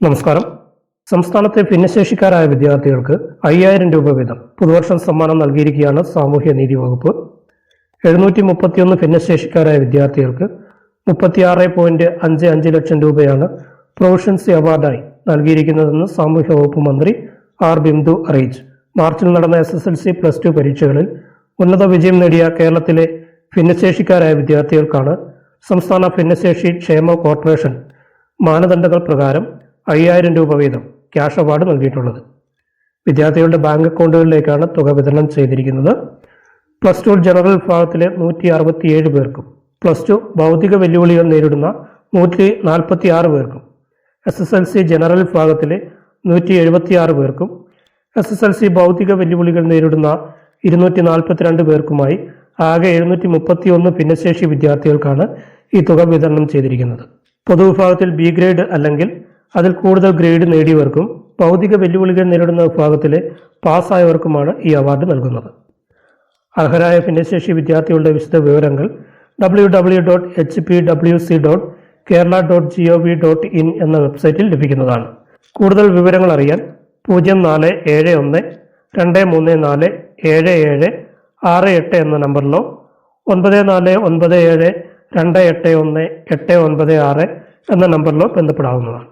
നമസ്കാരം. സംസ്ഥാനത്തെ ഭിന്നശേഷിക്കാരായ വിദ്യാർത്ഥികൾക്ക് അയ്യായിരം രൂപ വീതം പുതുവർഷം സമ്മാനം നൽകിയിരിക്കുകയാണ് സാമൂഹ്യ നീതി വകുപ്പ്. എഴുന്നൂറ്റി മുപ്പത്തിയൊന്ന് ഭിന്നശേഷിക്കാരായ വിദ്യാർത്ഥികൾക്ക് മുപ്പത്തിയാറ് പോയിന്റ് അഞ്ച് അഞ്ച് ലക്ഷം രൂപയാണ് പ്രൊഫഷൻസി അവാർഡായി നൽകിയിരിക്കുന്നതെന്ന് സാമൂഹ്യ വകുപ്പ് മന്ത്രി ആർ ബിന്ദു അറിയിച്ചു. മാർച്ചിൽ നടന്ന S S L C plus two പരീക്ഷകളിൽ ഉന്നത വിജയം നേടിയ കേരളത്തിലെ ഭിന്നശേഷിക്കാരായ വിദ്യാർത്ഥികൾക്കാണ് സംസ്ഥാന ഭിന്നശേഷി ക്ഷേമ കോർപ്പറേഷൻ മാനദണ്ഡങ്ങൾ പ്രകാരം അയ്യായിരം രൂപ വീതം ക്യാഷ് അവാർഡ് നൽകിയിട്ടുള്ളത്. വിദ്യാർത്ഥികളുടെ ബാങ്ക് അക്കൗണ്ടുകളിലേക്കാണ് തുക വിതരണം ചെയ്തിരിക്കുന്നത്. പ്ലസ് ടു ജനറൽ വിഭാഗത്തിലെ നൂറ്റി അറുപത്തിയേഴ് പേർക്കും പ്ലസ് ടു ഭൗതിക വെല്ലുവിളികൾ നേരിടുന്ന നൂറ്റി നാൽപ്പത്തി ആറ് പേർക്കും S S L C general വിഭാഗത്തിലെ നൂറ്റി എഴുപത്തി ആറ് പേർക്കും എസ് എസ് എൽ സി ഭൗതിക വെല്ലുവിളികൾ നേരിടുന്ന ഇരുന്നൂറ്റി നാൽപ്പത്തിരണ്ട് പേർക്കുമായി ആകെ എഴുന്നൂറ്റി മുപ്പത്തി ഒന്ന് ഭിന്നശേഷി വിദ്യാർത്ഥികൾക്കാണ് ഈ തുക വിതരണം ചെയ്തിരിക്കുന്നത്. പൊതുവിഭാഗത്തിൽ ബി ഗ്രേഡ് അല്ലെങ്കിൽ അതിൽ കൂടുതൽ ഗ്രേഡ് നേടിയവർക്കും ഭൗതിക വെല്ലുവിളികൾ നേരിടുന്ന വിഭാഗത്തിലെ പാസ്സായവർക്കുമാണ് ഈ അവാർഡ് നൽകുന്നത്. അർഹരായ ഭിന്നശേഷി വിദ്യാർത്ഥികളുടെ വിശദ വിവരങ്ങൾ W W dot H P W C dot Kerala dot G O V dot in എന്ന വെബ്സൈറ്റിൽ ലഭിക്കുന്നതാണ്. കൂടുതൽ വിവരങ്ങൾ അറിയാൻ പൂജ്യം നാല് ഏഴ് ഒന്ന് രണ്ട് മൂന്ന് നാല് ഏഴ് ഏഴ് ആറ് എട്ട് എന്ന നമ്പറിലോ ഒൻപത് നാല് ഒൻപത് ഏഴ് രണ്ട് എട്ട് ഒന്ന് എട്ട് ഒൻപത് ആറ് എന്ന നമ്പറിലോ ബന്ധപ്പെടാവുന്നതാണ്.